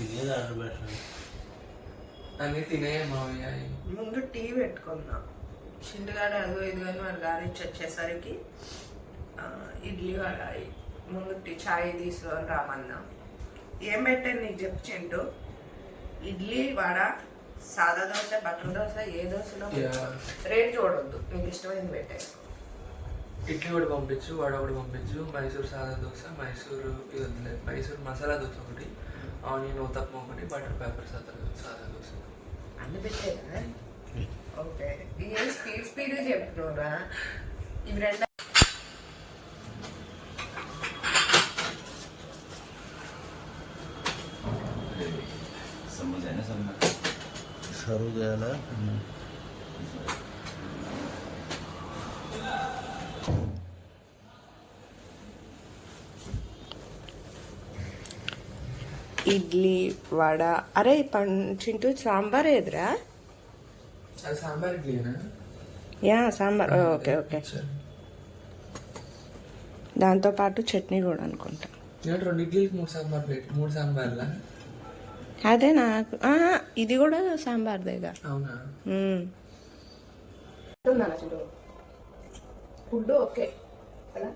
తినేది ఆర్డర్ అన్నీ తినే మావయ్య. ముందు టీ పెట్టుకున్నా చిండుగాడు అదిగో ఇదిగో అని వాడు గారి ఇచ్చి వచ్చేసరికి ఇడ్లీ వడ ముందు టీ చాయ్ తీసుకొని రామన్నా ఏం పెట్టాను నీకు చెప్పు చింటూ? ఇడ్లీ వడ సాదా దోశ బటర్ దోశ ఏ దోశలో. రేట్ చూడొద్దు. నీకు ఇష్టమైంది పెట్టాను ఇడ్లీ కూడా పంపించు వడ కూడా పంపించు. మైసూర్ సాదా దోశ మైసూర్ ఇది మైసూర్ మసాలా దోశ ఒకటి. ఆనియన్ ఉతప్పం ఒకటి బటర్ పేపర్ సాదా సాదా దోశ అన్ని పెట్టేదా ఓకే. ఏ స్పీడ్ స్పీడ్ చెప్తున్నారా ఇవి రెండు సర్వ్ చేయాలా? ఇడ్లీ వడ. అరే పం చింటూ సాంబార్ ఏదిరా? యా సాంబార్. Okay okay. దాంతో పాటు చట్నీ కూడా అనుకుంటా. రెండు ఇడ్లీకి మూడు సాంబార్ ప్లేట్ మూడు సాంబార్లా? అదే నాకు. ఆ, ఇది కూడా సాంబార్దేగా. అవునా? Food okay. కదా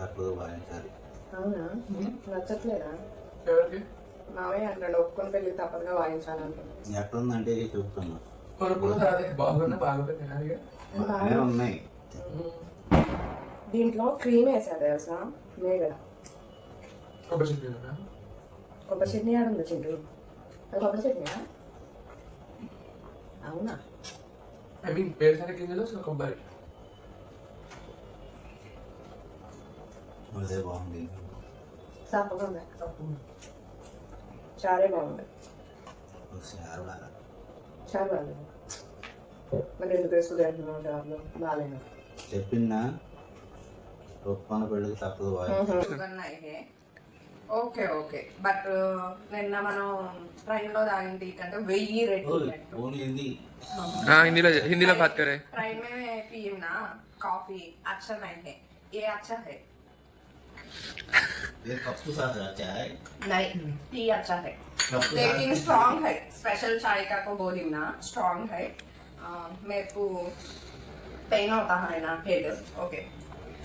తప్పదు వాయించాలి అవునా? నచ్చట్లేదా? ఎవరికి? మావయ్య అంటాడు ఒప్పుకొని పెళ్ళి తప్పదుగా వాయించాలంటున్నాడు ఎక్కడుందంటే చెప్తున్నా కొనుక్కున్న తర్వాత బాగున్నా బాగుంటుంది తినాలిగా. బాగానే ఉన్నాయి. దీంట్లో క్రీమ్ వేసాడు తెలుసా? మేగడ కొబ్బరి చట్నీనా కొబ్బరి చట్నీ ఆడుంది చింటూ. అది కొబ్బరి చట్నీయా? అవునా? ఐ మీన్ వేరుశనగ గింజలు సో కొబ్బరి. అదే బాగుంది. తప్పకుండా చారే బాగుంది ఒకసారి బాగా చాలా బాగుంది మరి ఎందుకు వేసుకుని అంటున్నావు దాంట్లో బాగాలేదు చెప్పిందా ఉప్మాన పెళ్ళికి తప్పదు వాయించాలి ఓకే ఓకే బట్ నిన్న మనం ట్రైన్ లో తాగిన టీ కంటే వెయ్యి రెట్లు ఓన్లీ హిందీ హిందీలో హిందీలో బాత్ करे ट्रेन में पिए ना कॉफी अच्छा नहीं है ये अच्छा है ये कप के साथ अच्छा है नहीं टी अच्छा है कप के लेकिन साथ स्ट्रॉन्ग है स्पेशल चाय का को बोली ना स्ट्रॉन्ग है आ, मेरे को पेन होता है ना हेड ఓకే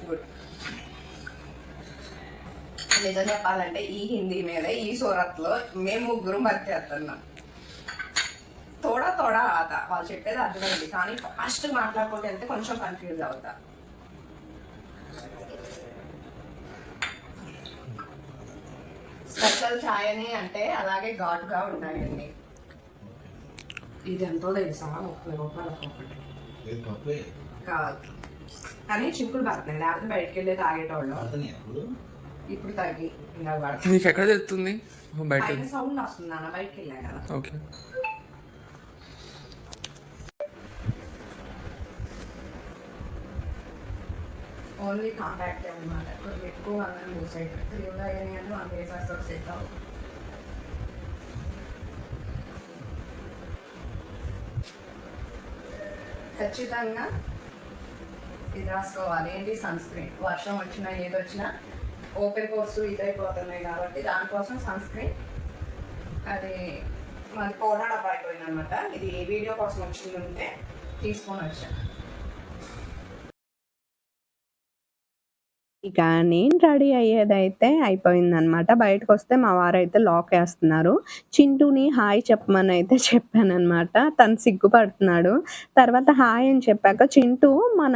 గుడ్ నిజం చెప్పాలంటే ఈ హిందీ మీద ఈ సూరత్లో మేము ముగ్గురు బతికేస్తున్నాం తోడా తోడా ఆత వాళ్ళు చెప్పేది అర్థమైంది కానీ ఫాస్ట్ మాట్లాడుకుంటే వెళ్తే కొంచెం కన్ఫ్యూజ్ అవుతా స్పెషల్ ఛాయ్ అని అంటే అలాగే ఘాటుగా ఉంటాయండి ఇది ఎంతో తెలుసా? ముప్పై రూపాయలు ఒక్కొక్కటి కాదు. కానీ చిక్కులు పడుతున్నాయి. లేకపోతే బయటకు వెళ్ళి తాగేటోళ్ళు ఇప్పుడు తగ్గి నీకు ఎక్కడ తెలుస్తుంది? బయట. సౌండ్ వస్తుంది అన్న బయటకు వెళ్ళా కదా. ఓకే. ఓన్లీ కాంటాక్ట్ అనమాట కొంచెం ఎక్కువ అన్నం చూసేది క్రీమ్లో అయినాయని వన్ డేస్ సెట్ అవుతుంది ఖచ్చితంగా ఇది రాసుకోవాలి. ఏంటి? Sunscreen. వర్షం వచ్చినా ఏది వచ్చినా ఓపెన్ పోర్స్ ఇదైపోతున్నాయి కాబట్టి దానికోసం సన్ స్క్రీన్. అది మాది పోరాడ డబ్బా అనమాట ఇది వీడియో కోసం వచ్చింది ఉంటే తీసుకొని వచ్చాను. ఇక నేను రెడీ అయ్యేదైతే అయిపోయిందనమాట బయటకు వస్తే మా వారైతే లాక్ వేస్తున్నారు. చింటూని హాయ్ చెప్పమని అయితే చెప్పానమాట తను సిగ్గుపడుతున్నాడు. తర్వాత హాయ్ అని చెప్పాక చింటూ మన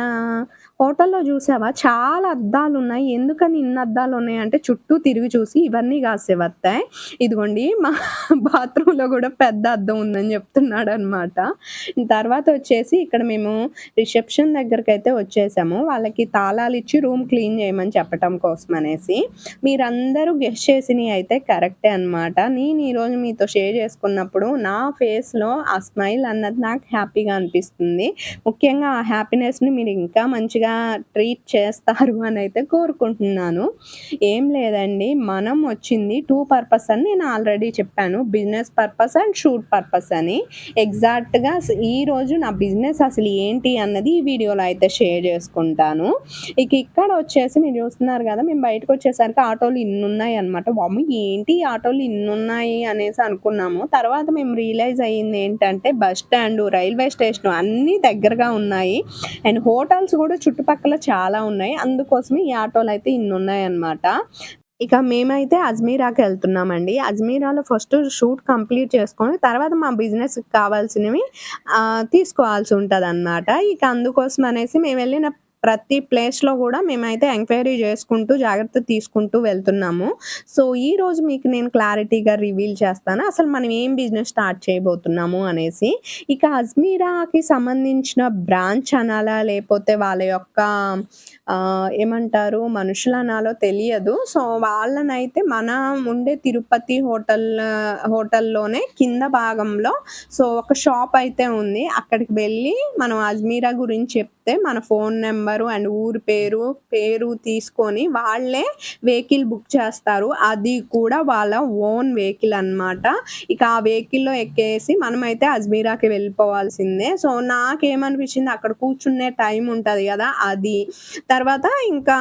హోటల్లో చూసావా? చాలా అద్దాలు ఉన్నాయి. ఎందుకని ఇన్ని అద్దాలు ఉన్నాయి అంటే చుట్టూ తిరిగి చూసి ఇవన్నీ కాసే వస్తాయి ఇదిగోండి మా బాత్రూంలో కూడా పెద్ద అద్దం ఉందని చెప్తున్నాడు అనమాట తర్వాత వచ్చేసి ఇక్కడ మేము రిసెప్షన్ దగ్గరికి అయితే వచ్చేసాము. వాళ్ళకి తాళాలు ఇచ్చి రూమ్ క్లీన్ చేయమని చెప్పటం కోసం అనేసి. మీరందరూ గెస్ట్ చేసినవి అయితే కరెక్టే అనమాట నేను ఈరోజు మీతో షేర్ చేసుకున్నప్పుడు నా ఫేస్లో ఆ స్మైల్ అన్నది నాకు హ్యాపీగా అనిపిస్తుంది. ముఖ్యంగా ఆ హ్యాపీనెస్ని మీరు ఇంకా మంచిగా ఎలా ట్రీట్ చేస్తారు అని అయితే కోరుకుంటున్నాను. ఏం లేదండి మనం వచ్చింది టూ పర్పస్ అని నేను ఆల్రెడీ చెప్పాను. Business purpose and shoot purpose అని. ఎగ్జాక్ట్గా ఈరోజు నా బిజినెస్ అసలు ఏంటి అన్నది ఈ వీడియోలో అయితే షేర్ చేసుకుంటాను. ఇక ఇక్కడ వచ్చేసి మీరు చూస్తున్నారు కదా మేము బయటకు వచ్చేసరికి ఆటోలు ఇన్ని ఉన్నాయి అనమాట మమ్మీ ఏంటి ఆటోలు ఇన్ని ఉన్నాయి అనేసి అనుకున్నాము. తర్వాత మేము రియలైజ్ అయ్యింది ఏంటంటే బస్ స్టాండ్ రైల్వే స్టేషన్ అన్నీ దగ్గరగా ఉన్నాయి. అండ్ హోటల్స్ కూడా చుట్టూ చుట్టుపక్కల చాలా ఉన్నాయి. అందుకోసమే ఈ ఆటోలు అయితే ఇన్ని ఉన్నాయన్నమాట. ఇక మేమైతే అజ్మీరాకి వెళ్తున్నామండి. అజ్మీరాలో ఫస్ట్ షూట్ కంప్లీట్ చేసుకొని తర్వాత మా బిజినెస్ కావాల్సినవి ఆ, తీసుకోవాల్సి ఉంటుంది అనమాట ఇక అందుకోసం అనేసి మేము వెళ్ళిన ప్రతి ప్లేస్లో కూడా మేమైతే ఎంక్వైరీ చేసుకుంటూ జాగ్రత్త తీసుకుంటూ వెళ్తున్నాము. సో ఈ రోజు మీకు నేను క్లారిటీగా రివీల్ చేస్తాను. అసలు మనం ఏం బిజినెస్ స్టార్ట్ చేయబోతున్నాము అనేసి. ఇక అజ్మీరాకి సంబంధించిన బ్రాంచ్ అనాలా లేకపోతే వాళ్ళ యొక్క ఏమంటారు మనుషులు అనాలో తెలియదు. సో వాళ్ళనైతే మన ఉండే తిరుపతి హోటల్ హోటల్లోనే కింద భాగంలో సో ఒక షాప్ అయితే ఉంది. అక్కడికి వెళ్ళి మనం అజ్మీరా గురించి చెప్తే మన ఫోన్ నెంబరు అండ్ ఊరి పేరు పేరు తీసుకొని వాళ్ళే వెహికల్ బుక్ చేస్తారు. అది కూడా వాళ్ళ ఓన్ వెహికల్ అన్నమాట. ఇక ఆ వెహికల్లో ఎక్కేసి మనమైతే అజ్మీరాకి వెళ్ళిపోవాల్సిందే. సో నాకేమనిపించింది అక్కడ కూర్చునే టైం ఉంటుంది కదా అది. తర్వాత తర్వాత ఇంకా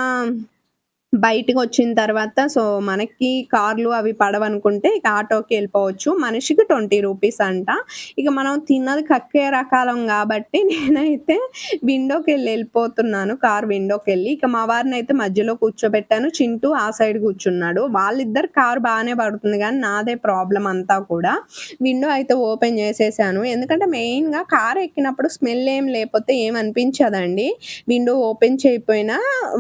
బయటకు వచ్చిన తర్వాత సో మనకి కార్లు అవి పడవనుకుంటే ఇక ఆటోకి వెళ్ళిపోవచ్చు. మనిషికి ట్వంటీ రూపీస్ అంట. ఇక మనం తిన్నది కక్కే రకాలం కాబట్టి నేనైతే విండోకి వెళ్ళి వెళ్ళిపోతున్నాను. కార్ విండోకి వెళ్ళి ఇక మా వారిని అయితే మధ్యలో కూర్చోబెట్టాను. చింటూ ఆ సైడ్ కూర్చున్నాడు. వాళ్ళిద్దరు కార్ బాగానే పడుతుంది కానీ నాదే ప్రాబ్లం అంతా కూడా. విండో అయితే ఓపెన్ చేసేసాను. ఎందుకంటే మెయిన్గా కార్ ఎక్కినప్పుడు స్మెల్ ఏం లేకపోతే ఏం అనిపించదండి. విండో ఓపెన్ చేయకపోయినా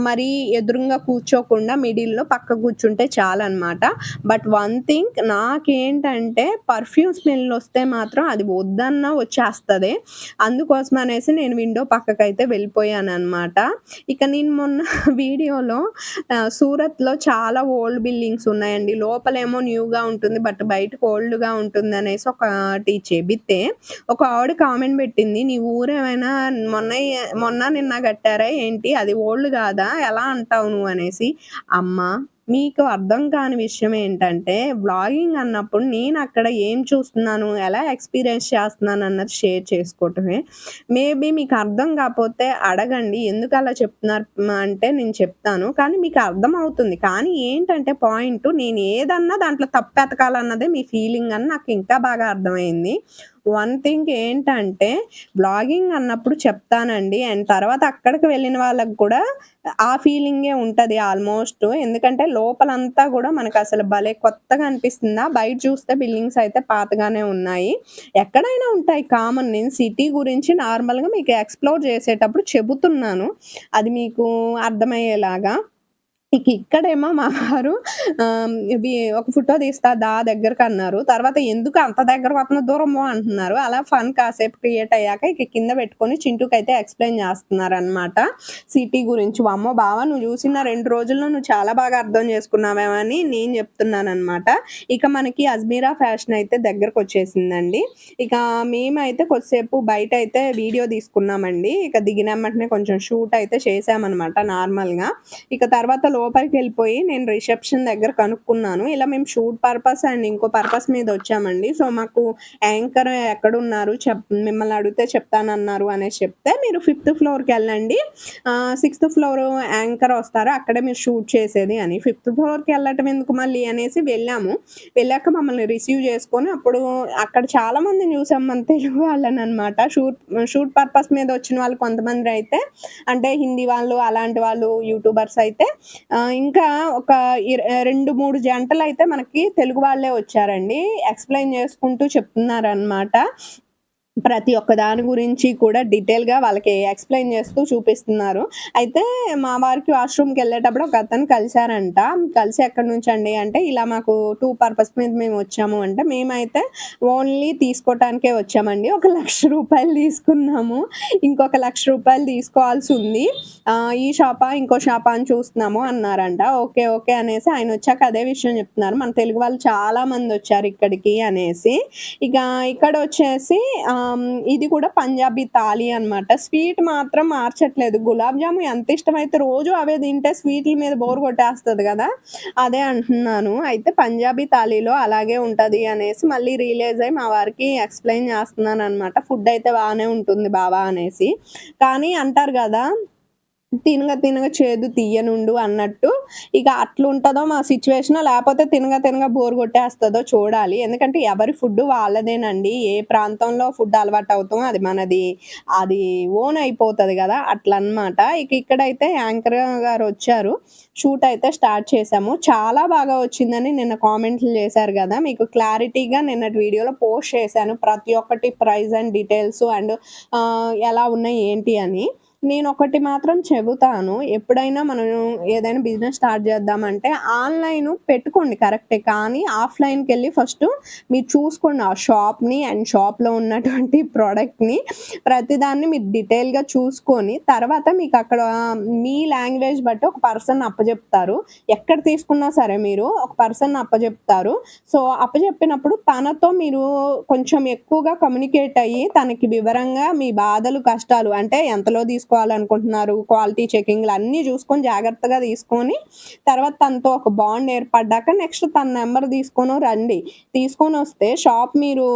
మరి ఎదురుగా కూర్చోకుండా మిడిల్లో పక్క కూర్చుంటే చాలు అనమాట బట్ వన్ థింగ్ నాకేంటంటే పర్ఫ్యూమ్ స్మెల్ వస్తే మాత్రం అది వద్దన్నా వచ్చేస్తుంది. అందుకోసం అనేసి నేను విండో పక్కకైతే వెళ్ళిపోయాను అనమాట ఇక నేను మొన్న వీడియోలో సూరత్లో చాలా ఓల్డ్ బిల్డింగ్స్ ఉన్నాయండి. లోపలేమో న్యూగా ఉంటుంది బట్ బయటకు ఓల్డ్గా ఉంటుంది అనేసి ఒకటి చెబితే ఒక ఆవిడ కామెంట్ పెట్టింది నీ ఊరేమైనా మొన్న మొన్న నిన్న కట్టారా? ఏంటి? అది ఓల్డ్ కాదా? ఎలా అంటావు నువ్వు? అనేసి. అమ్మ మీకు అర్థం కాని విషయం ఏంటంటే బ్లాగింగ్ అన్నప్పుడు నేను అక్కడ ఏం చూస్తున్నాను ఎలా ఎక్స్పీరియన్స్ చేస్తున్నాను అన్నది షేర్ చేసుకోవటమే. మేబీ మీకు అర్థం కాకపోతే అడగండి ఎందుకు అలా చెప్తున్నారు అంటే నేను చెప్తాను. కానీ మీకు అర్థం అవుతుంది. కానీ ఏంటంటే పాయింట్ నేను ఏదన్నా దాంట్లో తప్పు ఎతకాలన్నదే మీ ఫీలింగ్ అని నాకు ఇంకా బాగా అర్థమైంది. వన్ థింగ్ ఏంటంటే బ్లాగింగ్ అన్నప్పుడు చెప్తానండి. అండ్ తర్వాత అక్కడికి వెళ్ళిన వాళ్ళకి కూడా ఆ ఫీలింగే ఉంటుంది ఆల్మోస్ట్. ఎందుకంటే లోపలంతా కూడా మనకు అసలు భలే కొత్తగా అనిపిస్తుందా? బయట చూస్తే బిల్డింగ్స్ అయితే పాతగానే ఉన్నాయి. ఎక్కడైనా ఉంటాయి కామన్. నేను సిటీ గురించి నార్మల్గా మీకు ఎక్స్ప్లోర్ చేసేటప్పుడు చెబుతున్నాను. అది మీకు అర్థమయ్యేలాగా. ఇక ఇక్కడేమో మా వారు ఒక ఫోటో తీస్తా దా దగ్గరకు అన్నారు. తర్వాత ఎందుకు అంత దగ్గర వస్తున్న దూరమో అంటున్నారు. అలా ఫన్ కాసేపు క్రియేట్ అయ్యాక ఇక కింద పెట్టుకొని చింటూకి అయితే ఎక్స్ప్లెయిన్ చేస్తున్నారు అనమాట సిటీ గురించి అమ్మో బావా నువ్వు చూసిన రెండు రోజుల్లో నువ్వు చాలా బాగా అర్థం చేసుకున్నావేమని నేను చెప్తున్నాను అనమాట ఇక మనకి అజ్మీరా ఫ్యాషన్ అయితే దగ్గరకు వచ్చేసిందండి. ఇక మేమైతే కొద్దిసేపు బయట అయితే వీడియో తీసుకున్నామండి. ఇక దిగిన వెంటనే కొంచెం షూట్ అయితే చేసామన్నమాట నార్మల్గా. ఇక తర్వాత లోపలికి వెళ్ళిపోయి నేను రిసెప్షన్ దగ్గర కనుక్కున్నాను. ఇలా మేము షూట్ పర్పస్ అండ్ ఇంకో పర్పస్ మీద వచ్చామండి. సో మాకు యాంకర్ ఎక్కడున్నారు చెప్ మిమ్మల్ని అడిగితే చెప్తానన్నారు అనేసి చెప్తే మీరు ఫిఫ్త్ ఫ్లోర్కి వెళ్ళండి. సిక్స్త్ ఫ్లోర్ యాంకర్ వస్తారు. అక్కడే మీరు షూట్ చేసేది అని. ఫిఫ్త్ ఫ్లోర్కి వెళ్ళటం ఎందుకు మళ్ళీ అనేసి వెళ్ళాము. వెళ్ళాక మమ్మల్ని రిసీవ్ చేసుకొని అప్పుడు అక్కడ చాలా మందిని చూసాం మన తెలుగు వాళ్ళని అనమాట షూట్ షూట్ పర్పస్ మీద వచ్చిన వాళ్ళు కొంతమంది అయితే అంటే హిందీ వాళ్ళు అలాంటి వాళ్ళు యూట్యూబర్స్ అయితే ఇంకా ఒక రెండు మూడు జంటలు అయితే మనకి తెలుగు వాళ్ళే వచ్చారండి. ఎక్స్ప్లెయిన్ చేసుకుంటూ చెప్తున్నారనమాట ప్రతి ఒక్క దాని గురించి కూడా డీటెయిల్గా వాళ్ళకి ఎక్స్ప్లెయిన్ చేస్తూ చూపిస్తున్నారు. అయితే మా వారికి వాష్రూమ్కి వెళ్ళేటప్పుడు ఒక అతను కలిశారంట. కలిసి ఎక్కడి నుంచి అండి అంటే ఇలా మాకు టూ పర్పస్ మీద మేము వచ్చాము అంటే మేమైతే ఓన్లీ తీసుకోవటానికే వచ్చామండి. ఒక లక్ష రూపాయలు తీసుకున్నాము. ఇంకొక లక్ష రూపాయలు తీసుకోవాల్సి ఉంది. ఈ షాపా ఇంకో షాపా అని చూస్తున్నాము అన్నారంట. ఓకే ఓకే అనేసి ఆయన వచ్చాక అదే విషయం చెప్తున్నారు. మన తెలుగు వాళ్ళు చాలా మంది వచ్చారు ఇక్కడికి అనేసి. ఇక ఇక్కడ వచ్చేసి ఇది కూడా పంజాబీ తాలి అనమాట స్వీట్ మాత్రం మార్చట్లేదు. గులాబ్ జాము ఎంత ఇష్టమైతే రోజు అవే తింటే స్వీట్ల మీద బోర్ కొట్టేస్తుంది కదా? అదే అంటున్నాను. అయితే పంజాబీ తాళీలో అలాగే ఉంటుంది అనేసి మళ్ళీ రియలైజ్ అయ్యి మా వారికి ఎక్స్ప్లెయిన్ చేస్తున్నాను అనమాట ఫుడ్ అయితే బాగానే ఉంటుంది బావా అనేసి. కానీ అంటారు కదా తినగ తినగ చేదు తీయనుండు అన్నట్టు. ఇక అట్లుంటుందో మా సిచ్యువేషన్ లేకపోతే తినగ తినగ బోర్ కొట్టేస్తుందో చూడాలి. ఎందుకంటే ఎవరి ఫుడ్ వాళ్ళదేనండి. ఏ ప్రాంతంలో ఫుడ్ అలవాటు అవుతామో అది మనది అది ఓన్ అయిపోతుంది కదా అట్లన్నమాట. ఇక ఇక్కడైతే యాంకర్ గారు వచ్చారు. షూట్ అయితే స్టార్ట్ చేసాము చాలా బాగా వచ్చిందని నిన్న కామెంట్లు చేశారు కదా. మీకు క్లారిటీగా నిన్నటి వీడియోలో పోస్ట్ చేశాను. ప్రతి ఒక్కటి ప్రైస్ అండ్ డీటెయిల్స్ అండ్ ఎలా ఉన్నాయి ఏంటి అని. నేను ఒకటి మాత్రం చెబుతాను. ఎప్పుడైనా మనం ఏదైనా బిజినెస్ స్టార్ట్ చేద్దామంటే ఆన్లైన్ పెట్టుకోండి కరెక్టే. కానీ ఆఫ్లైన్కి వెళ్ళి ఫస్ట్ మీరు చూసుకోండి ఆ షాప్ని అండ్ షాప్లో ఉన్నటువంటి ప్రోడక్ట్ని. ప్రతిదాన్ని మీరు డీటెయిల్గా చూసుకొని తర్వాత మీకు అక్కడ మీ లాంగ్వేజ్ బట్టి ఒక పర్సన్ అప్పచెప్తారు ఎక్కడ తీసుకున్నా సరే మీరు ఒక పర్సన్ అప్పచెప్తారు సో అప్పచెప్పినప్పుడు తనతో మీరు కొంచెం ఎక్కువగా కమ్యూనికేట్ అయ్యి తనకి వివరంగా మీ బాధలు కష్టాలు అంటే ఎంతలో తీసుకు తీసుకోవాలనుకుంటున్నారు క్వాలిటీ చెకింగ్లు అన్నీ చూసుకొని జాగ్రత్తగా తీసుకొని తర్వాత తనతో ఒక బాండ్ ఏర్పడ్డాక నెక్స్ట్ తన నెంబర్ తీసుకొని రండి. తీసుకొని వస్తే షాప్ మీరు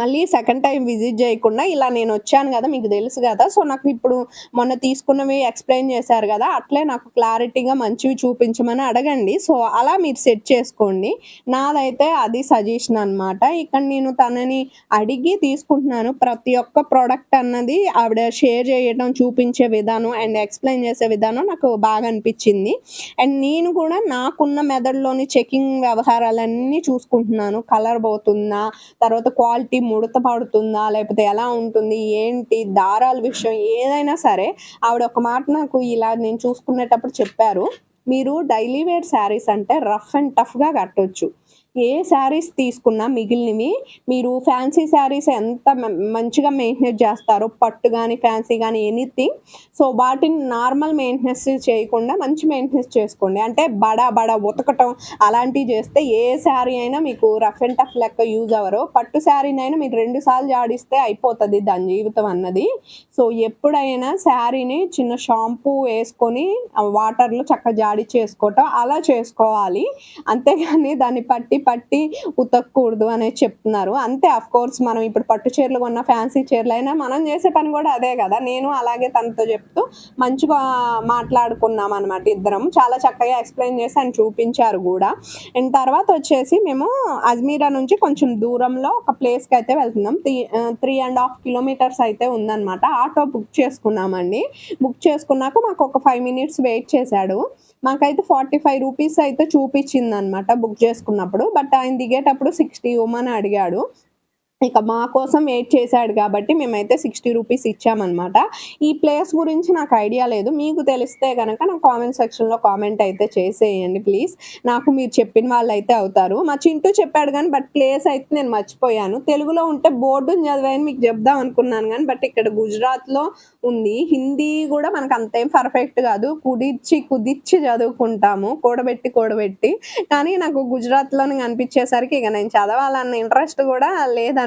మళ్ళీ సెకండ్ టైం విజిట్ చేయకుండా ఇలా నేను వచ్చాను కదా మీకు తెలుసు కదా. సో నాకు ఇప్పుడు మొన్న తీసుకున్నవి ఎక్స్ప్లెయిన్ చేశారు కదా అట్లే నాకు క్లారిటీగా మంచివి చూపించమని అడగండి. సో అలా మీరు సెట్ చేసుకోండి. నాదైతే అది సజెషన్ అనమాట ఇక్కడ నేను తనని అడిగి తీసుకుంటున్నాను. ప్రతి ఒక్క ప్రోడక్ట్ అన్నది ఆవిడ షేర్ చేయడం చూపించే విధానం అండ్ ఎక్స్ప్లెయిన్ చేసే విధానం నాకు బాగా అనిపించింది. అండ్ నేను కూడా నాకున్న మెదడులోని చెకింగ్ వ్యవహారాలన్నీ చూసుకుంటున్నాను. కలర్ పోతుందా తర్వాత క్వాలిటీ ముడత పడుతుందా లేకపోతే ఎలా ఉంటుంది ఏంటి దారాల విషయం ఏదైనా సరే ఆవిడ ఒక మాట నాకు ఇలా నేను చూసుకునేటప్పుడు చెప్పారు. మీరు డైలీ వేర్ శారీస్ అంటే రఫ్ అండ్ టఫ్గా కట్టొచ్చు. ఏ శారీస్ తీసుకున్నా మిగిలినవి మీరు ఫ్యాన్సీ శారీస్ ఎంత మ- మంచిగా మెయింటెనెన్స్ చేస్తారో పట్టు కానీ ఫ్యాన్సీ కానీ ఎనీథింగ్ సో వాటిని నార్మల్ మెయింటెనెన్స్ చేయకుండా మంచి మెయింటెనెన్స్ చేసుకోండి. అంటే బడా బడా ఉతకటం అలాంటివి చేస్తే ఏ శారీ అయినా మీకు రఫ్ అండ్ టఫ్ లెక్క యూజ్ అవ్వరు. పట్టు శారీనైనా మీరు రెండు సార్లు జాడిస్తే అయిపోతుంది దాని జీవితం అన్నది. సో ఎప్పుడైనా శారీని చిన్న షాంపూ వేసుకొని వాటర్లో చక్కగా జాడి చేసుకోవటం అలా చేసుకోవాలి. అంతేగాని దాన్ని పట్టి పట్టి ఉతకూడదు అనేది చెప్తున్నారు. అంతే అఫ్ కోర్స్ మనం ఇప్పుడు పట్టు చీరలు కొన్న ఫ్యాన్సీ చీరలు అయినా మనం చేసే పని కూడా అదే కదా. నేను అలాగే తనతో చెప్తూ మంచిగా మాట్లాడుకున్నాం అనమాట ఇద్దరం. చాలా చక్కగా ఎక్స్ప్లెయిన్ చేసి ఆయన చూపించారు కూడా. అండ్ తర్వాత వచ్చేసి మేము అజ్మీరా నుంచి కొంచెం దూరంలో ఒక ప్లేస్కి అయితే వెళ్తున్నాం. Three three and half kilometres అయితే ఉందన్నమాట. ఆటో బుక్ చేసుకున్నామండి. బుక్ చేసుకున్నాక మాకు ఒక ఫైవ్ మినిట్స్ వెయిట్ చేశాడు. మాకైతే ఫార్టీ ఫైవ్ రూపీస్ అయితే చూపించింది అనమాట బుక్ చేసుకున్నప్పుడు. బట్ ఆయన దిగేటప్పుడు సిక్స్టీ ఇవ్వమని అడిగాడు. ఇక మా కోసం వెయిట్ చేశాడు కాబట్టి మేమైతే సిక్స్టీ రూపీస్ ఇచ్చామన్నమాట. ఈ ప్లేస్ గురించి నాకు ఐడియా లేదు. మీకు తెలిస్తే కనుక నాకు కామెంట్ సెక్షన్లో కామెంట్ అయితే చేసేయండి ప్లీజ్ నాకు మీరు చెప్పిన వాళ్ళు అయితే అవుతారు. మా చింటూ చెప్పాడు కానీ బట్ ప్లేస్ అయితే నేను మర్చిపోయాను. తెలుగులో ఉంటే బోర్డుని చదివాయని మీకు చెప్దాం అనుకున్నాను కానీ బట్ ఇక్కడ గుజరాత్లో ఉంది. హిందీ కూడా మనకు అంతేం పర్ఫెక్ట్ కాదు. కుదిర్చి కుదిర్చి చదువుకుంటాము. కూడబెట్టి కూడబెట్టి. కానీ నాకు గుజరాత్లోనే కనిపించేసరికి ఇక నేను చదవాలన్న ఇంట్రెస్ట్ కూడా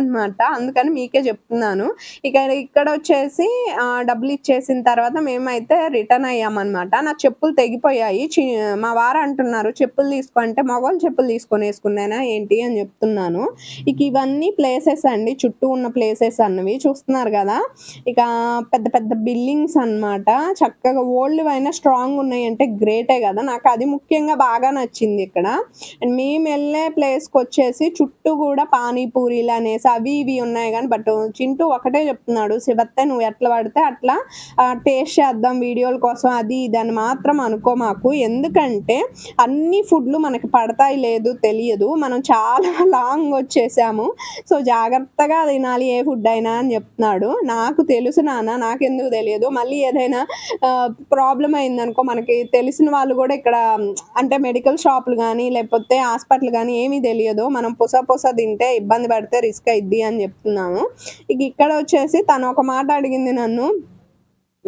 అనమాట అందుకని మీకే చెప్తున్నాను. ఇక ఇక్కడ వచ్చేసి డబ్బులు ఇచ్చేసిన తర్వాత మేమైతే రిటర్న్ అయ్యామన్నమాట. నా చెప్పులు తెగిపోయాయి. చి- మా వారు అంటున్నారు చెప్పులు తీసుకుంటే మగవాళ్ళు చెప్పులు తీసుకొని వేసుకున్నానా ఏంటి? అని చెప్తున్నాను. ఇక ఇవన్నీ ప్లేసెస్ అండి. చుట్టూ ఉన్న ప్లేసెస్ అన్నవి చూస్తున్నారు కదా. ఇక పెద్ద పెద్ద బిల్డింగ్స్ అన్నమాట. చక్కగా ఓల్డ్ అయినా స్ట్రాంగ్ ఉన్నాయి అంటే గ్రేటే కదా. నాకు అది ముఖ్యంగా బాగా నచ్చింది ఇక్కడ. అండ్ మేము వెళ్ళే ప్లేస్కి వచ్చేసి చుట్టూ కూడా పానీపూరీలు అనేసి అవి ఇవి ఉన్నాయి కానీ బట్ చింటూ ఒకటే చెప్తున్నాడు శివత్తే నువ్వు ఎట్లా పడితే అట్లా టేస్ట్ చేద్దాం వీడియోల కోసం అది ఇది మాత్రం అనుకో మాకు. ఎందుకంటే అన్ని ఫుడ్లు మనకి పడతాయి లేదు తెలియదు. మనం చాలా లాంగ్ వచ్చేసాము. సో జాగ్రత్తగా తినాలి ఏ ఫుడ్ అయినా అని చెప్తున్నాడు. నాకు తెలుసు నాన్న నాకెందుకు తెలియదు. మళ్ళీ ఏదైనా ప్రాబ్లం అయిందనుకో మనకి తెలిసిన వాళ్ళు కూడా ఇక్కడ అంటే మెడికల్ షాపులు కానీ లేకపోతే హాస్పిటల్ కానీ ఏమీ తెలియదు. మనం పుస పుస తింటే ఇబ్బంది పడితే రిస్క్ అయిద్ది అని చెప్తున్నాను. ఇక ఇక్కడ వచ్చేసి తను ఒక మాట అడిగింది నన్ను.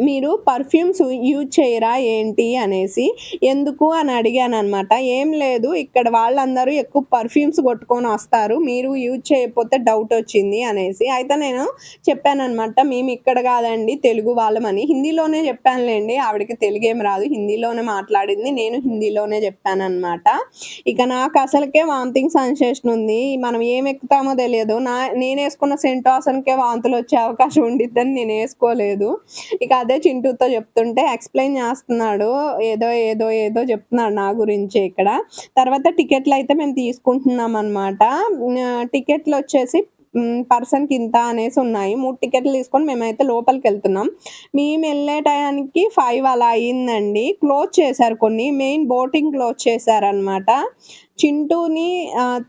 మీరు పర్ఫ్యూమ్స్ యూజ్ చేయరా ఏంటి అనేసి ఎందుకు అని అడిగాను అనమాట ఏం లేదు ఇక్కడ వాళ్ళందరూ ఎక్కువ పర్ఫ్యూమ్స్ కొట్టుకొని వస్తారు మీరు యూజ్ చేయకపోతే డౌట్ వచ్చింది అనేసి. అయితే నేను చెప్పాను అనమాట మేము ఇక్కడ కాదండి తెలుగు వాళ్ళమని. హిందీలోనే చెప్పానులేండి ఆవిడకి తెలుగు ఏం రాదు హిందీలోనే మాట్లాడింది నేను హిందీలోనే చెప్పాను అనమాట ఇక నాకు అసలుకే వామిటింగ్ సెన్సేషన్ ఉంది మనం ఏం ఎక్కుతామో తెలియదు. నా నేను వేసుకున్న సెంటాసన్కే వాంతులు వచ్చే అవకాశం ఉండిద్దని నేను వేసుకోలేదు. ఇక అదే చింటూతో చెప్తుంటే ఎక్స్ప్లెయిన్ చేస్తున్నాడు. ఏదో ఏదో ఏదో చెప్తున్నాడు నా గురించి ఇక్కడ. తర్వాత టికెట్లు అయితే మేము తీసుకుంటున్నాం అనమాట టికెట్లు వచ్చేసి పర్సన్కి ఇంత అనేసి ఉన్నాయి. మూడు టికెట్లు తీసుకొని మేమైతే లోపలికి వెళ్తున్నాం. మేము వెళ్ళే టయానికి ఫైవ్ అలా అయ్యిందండి. క్లోజ్ చేశారు కొన్ని. మెయిన్ బోటింగ్ క్లోజ్ చేశారనమాట చింటూని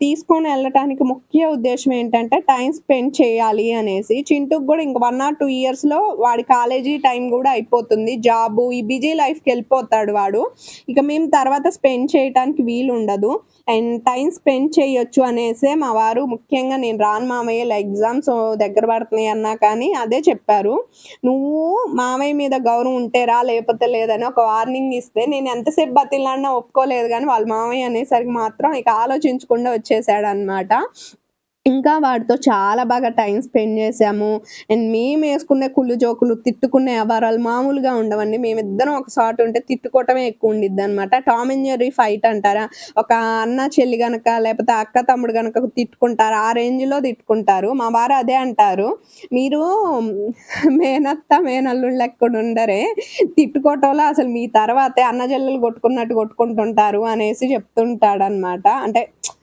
తీసుకొని వెళ్ళటానికి ముఖ్య ఉద్దేశం ఏంటంటే టైం స్పెండ్ చేయాలి అనేసి. చింటూకి కూడా ఇంక వన్ ఆర్ టూ ఇయర్స్లో వాడి కాలేజీ టైం కూడా అయిపోతుంది. జాబు ఈ బిజీ లైఫ్కి వెళ్ళిపోతాడు వాడు. ఇక మేము తర్వాత స్పెండ్ చేయడానికి వీలు ఉండదు. అండ్ టైం స్పెండ్ చేయొచ్చు అనేసే మా వారు ముఖ్యంగా నేను రాను మామయ్య ఎగ్జామ్స్ దగ్గర పడుతున్నాయి అన్నా కానీ అదే చెప్పారు. నువ్వు మామయ్య మీద గౌరవం ఉంటే రా లేకపోతే లేదని ఒక వార్నింగ్ ఇస్తే నేను ఎంతసేపు బతిలాడినా ఒప్పుకోలేదు కానీ వాళ్ళ మామయ్య అనేసరికి మాత్రం ఇక ఆలోచించకుండా వచ్చేసాడు అనమాట ఇంకా వాడితో చాలా బాగా టైం స్పెండ్ చేసాము అండ్ మేము వేసుకునే కుళ్ళు జోకులు తిట్టుకునే వ్యవహారాలు మామూలుగా ఉండవండి. మేమిద్దరం ఒక షాట్ ఉంటే తిట్టుకోవటమే ఎక్కువ ఉండిద్ది అనమాట టామ్ అండ్ జెర్రీ ఫైట్ అంటారా? ఒక అన్న చెల్లి గనక లేకపోతే అక్క తమ్ముడు గనక తిట్టుకుంటారు. ఆ రేంజ్లో తిట్టుకుంటారు. మా వారు అదే అంటారు. మీరు మేనత్త మేనల్లుళ్ళు లెక్క ఉండరే తిట్టుకోవటంలో అసలు మీ తర్వాతే అన్న చెల్లెలు కొట్టుకున్నట్టు కొట్టుకుంటుంటారు అనేసి చెప్తుంటాడనమాట అంటే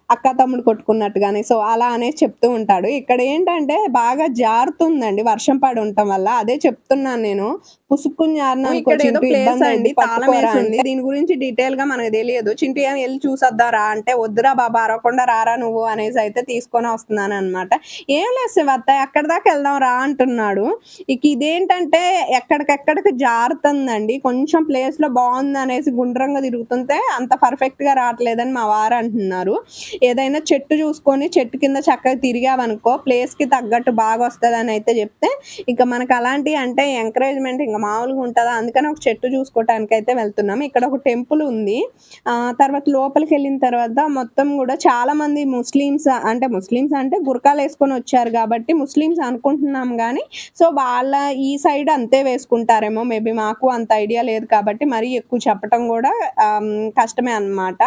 అక్క తమ్ముడు కొట్టుకున్నట్టుగానే. సో అలా అనేసి చెప్తూ ఉంటాడు. ఇక్కడ ఏంటంటే బాగా జారుతుందండి వర్షం పడి ఉండటం వల్ల. అదే చెప్తున్నాను నేను. పుసుక్కుని జారిన ఇక్కడ ఏదో place అండి, తాళం వేసి ఉంది. దీని గురించి డీటెయిల్గా మనకు తెలియదు. చింటి అని వెళ్ళి చూసొద్దాం రా అంటే వద్దురా బాబా అరవకుండా రారా నువ్వు అనేసి అయితే తీసుకొని వస్తున్నాను అనమాట ఏం లేదు శివత్త ఎక్కడి దాకా వెళ్దాం రా అంటున్నాడు. ఇక ఇదేంటంటే ఎక్కడికెక్కడికి జారుతుందండి. కొంచెం ప్లేస్లో బాగుంది అనేసి గుండ్రంగా తిరుగుతుంటే అంత పర్ఫెక్ట్గా రావట్లేదని మా వారు అంటున్నారు. ఏదైనా చెట్టు చూసుకొని చెట్టు కింద చక్కగా తిరిగావనుకో ప్లేస్కి తగ్గట్టు బాగా వస్తుంది అని అయితే చెప్తే ఇంకా మనకు అలాంటివి అంటే ఎంకరేజ్మెంట్ ఇంకా మామూలుగా ఉంటుందా? అందుకని ఒక చెట్టు చూసుకోవటానికి అయితే వెళ్తున్నాం. ఇక్కడ ఒక టెంపుల్ ఉంది. ఆ తర్వాత లోపలికి వెళ్ళిన తర్వాత మొత్తం కూడా చాలా మంది ముస్లిమ్స్ అంటే ముస్లిమ్స్ అంటే గురకాలు వేసుకొని వచ్చారు కాబట్టి ముస్లిమ్స్ అనుకుంటున్నాం కానీ సో వాళ్ళ ఈ సైడ్ అంతే వేసుకుంటారేమో. మేబీ మాకు అంత ఐడియా లేదు కాబట్టి మరీ ఎక్కువ చెప్పటం కూడా కష్టమే అన్నమాట.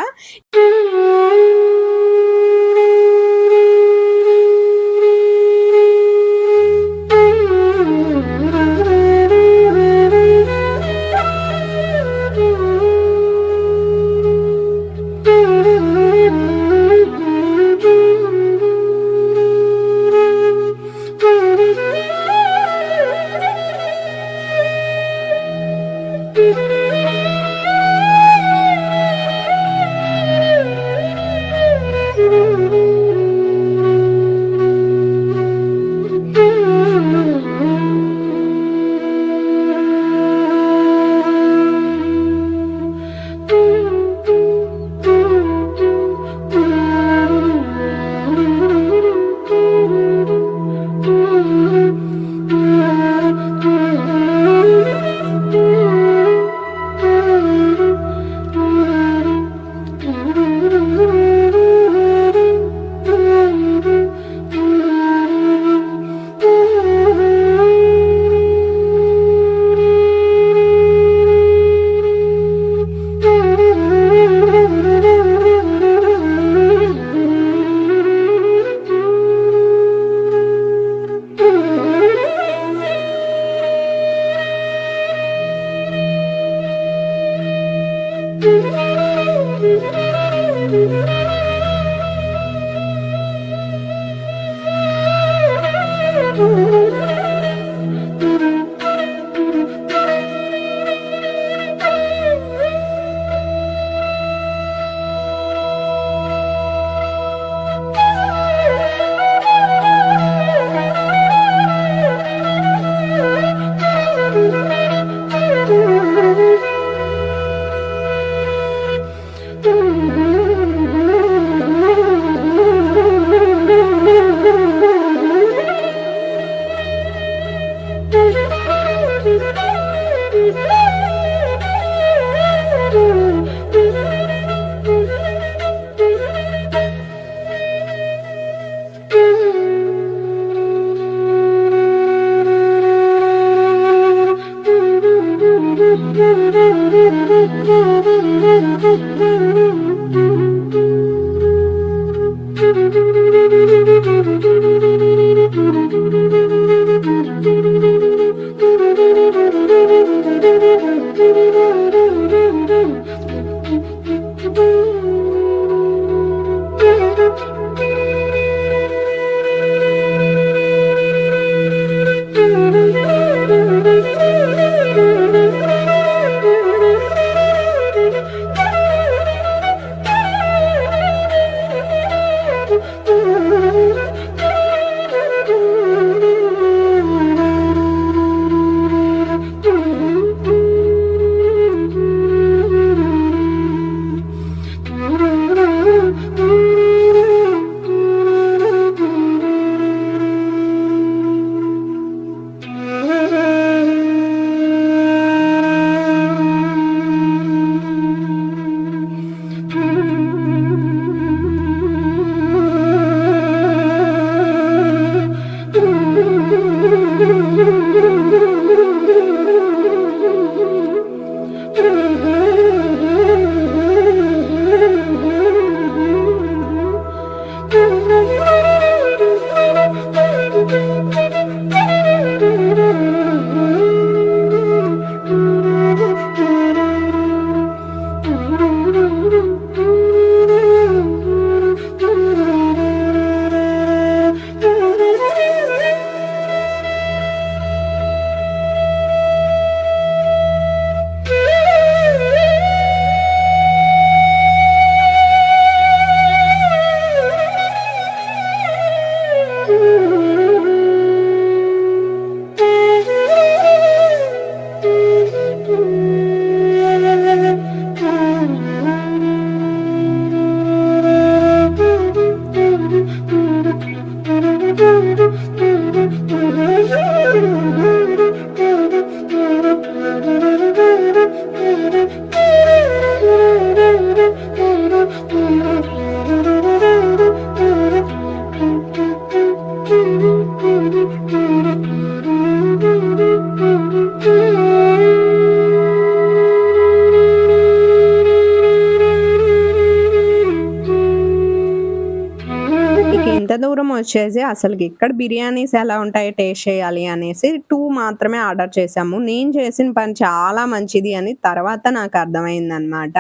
దూరం వచ్చేసి అసలుకి ఇక్కడ బిర్యానీస్ ఎలా ఉంటాయో టేస్ట్ చేయాలి అనేసి టూ మాత్రమే ఆర్డర్ చేసాము నేను చేసిన పని చాలా మంచిది అని తర్వాత నాకు అర్థమైందనమాట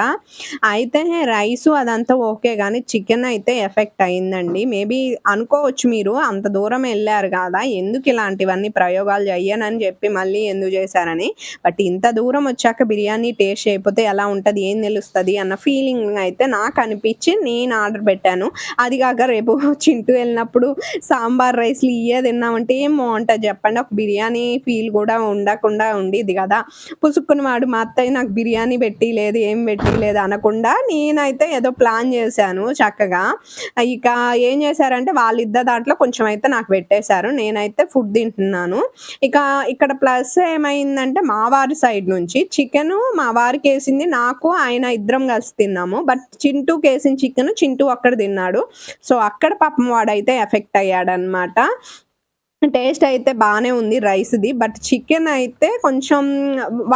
అయితే రైస్ అదంతా ఓకే కానీ చికెన్ అయితే ఎఫెక్ట్ అయిందండి. మేబీ అనుకోవచ్చు మీరు అంత దూరం వెళ్ళారు కదా ఎందుకు ఇలాంటివన్నీ ప్రయోగాలు చెయ్యనని చెప్పి మళ్ళీ ఎందుకు చేశారని. బట్ ఇంత దూరం వచ్చాక బిర్యానీ టేస్ట్ అయిపోతే ఎలా ఉంటుంది ఏం తెలుస్తుంది అన్న ఫీలింగ్ అయితే నాకు అనిపించి నేను ఆర్డర్ పెట్టాను. అది కాక రేపు చింటూ వెళ్ళినప్పుడు సాంబార్ రైస్లు ఇయ్యే తిన్నామంటే ఏం బాగుంటుంది చెప్పండి. ఒక బిర్యానీ ఫీల్ కూడా ఉండకుండా ఉండేది కదా. పుసుక్కుని వాడు మా అత్తయ్య నాకు బిర్యానీ పెట్టి లేదు ఏం పెట్టి లేదు అనకుండా నేనైతే ఏదో ప్లాన్ చేశాను చక్కగా. ఇక ఏం చేశారంటే వాళ్ళిద్దరు దాంట్లో కొంచెం అయితే నాకు పెట్టేశారు. నేనైతే ఫుడ్ తింటున్నాను. ఇక ఇక్కడ ప్లస్ ఏమైందంటే మా వారి సైడ్ నుంచి చికెన్ మా వారికి వేసింది నాకు ఆయన ఇద్దరం కలిసి తిన్నాము. బట్ చింటూ వేసిన చికెన్ చింటూ అక్కడ తిన్నాడు. సో అక్కడ పాపం వాడైతే ఎఫెక్ట్ అయ్యాడనమాట టేస్ట్ అయితే బాగానే ఉంది రైస్ది బట్ చికెన్ అయితే కొంచెం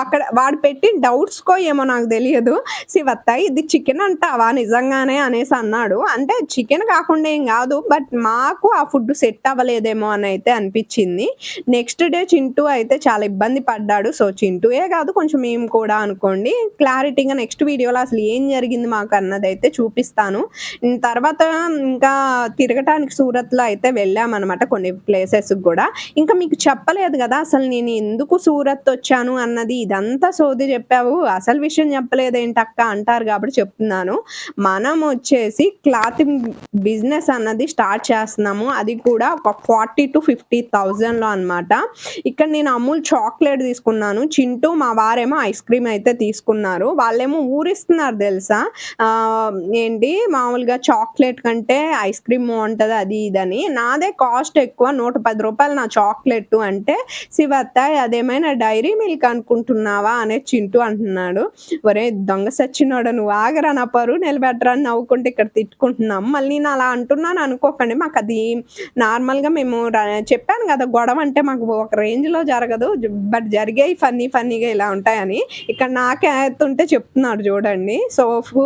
అక్కడ వాడు పెట్టి డౌట్స్కో ఏమో నాకు తెలియదు. శివత్త ఇది చికెన్ అంటావా నిజంగానే అనేసి అన్నాడు. అంటే చికెన్ కాకుండా ఏం కాదు బట్ మాకు ఆ ఫుడ్ సెట్ అవ్వలేదేమో అని అయితే అనిపించింది. నెక్స్ట్ డే చింటూ అయితే చాలా ఇబ్బంది పడ్డాడు. సో చింటూయే కాదు కొంచెం మేము కూడా అనుకోండి. క్లారిటీగా నెక్స్ట్ వీడియోలో అసలు ఏం జరిగింది మాకు అన్నది అయితే చూపిస్తాను. తర్వాత ఇంకా తిరగటానికి సూరత్లో అయితే వెళ్ళామన్నమాట కొన్ని ప్లేసెస్. కూడా. ఇంకా మీకు చెప్పలేదు కదా అసలు నేను ఎందుకు సూరత్ వచ్చాను అన్నది ఇదంతా సోది చెప్పావు. అసలు విషయం చెప్పలేదేంటి అక్క? అంటారు కాబట్టి చెప్తున్నాను. మనం వచ్చేసి క్లాతింగ్ బిజినెస్ అన్నది స్టార్ట్ చేస్తున్నాము. అది కూడా ఒక ఫార్టీ టు ఫిఫ్టీ థౌజండ్లో అనమాట ఇక్కడ నేను అమూల్ చాక్లెట్ తీసుకున్నాను. చింటూ మా వారేమో ఐస్ క్రీమ్ అయితే తీసుకున్నారు. వాళ్ళేమో ఊరిస్తున్నారు తెలుసా? ఏంటి? మామూలుగా చాక్లెట్ కంటే ఐస్ క్రీమ్ బాగుంటుంది అది ఇదని. నాదే కాస్ట్ ఎక్కువ నూట పది రూపాయలు నా చాక్లెట్ అంటే శివత్త అదేమైనా డైరీ మిల్క్ అనుకుంటున్నావా? అనే చింటూ అంటున్నాడు. ఒరే దొంగ సచ్చినాడు నువ్వు ఆగరా నా పరువు నిలబెట్టరా అని నవ్వుకుంటే ఇక్కడ తిట్టుకుంటున్నాం. మళ్ళీ నేను అలా అంటున్నాను అనుకోకండి మాకు అది నార్మల్గా మేము చెప్పాను కదా గొడవ అంటే మాకు ఒక రేంజ్లో జరగదు. బట్ జరిగాయి ఫన్నీ ఫన్నీగా ఇలా ఉంటాయని. ఇక్కడ నాకే ఎత్తుంటే చెప్తున్నాడు చూడండి. సోఫు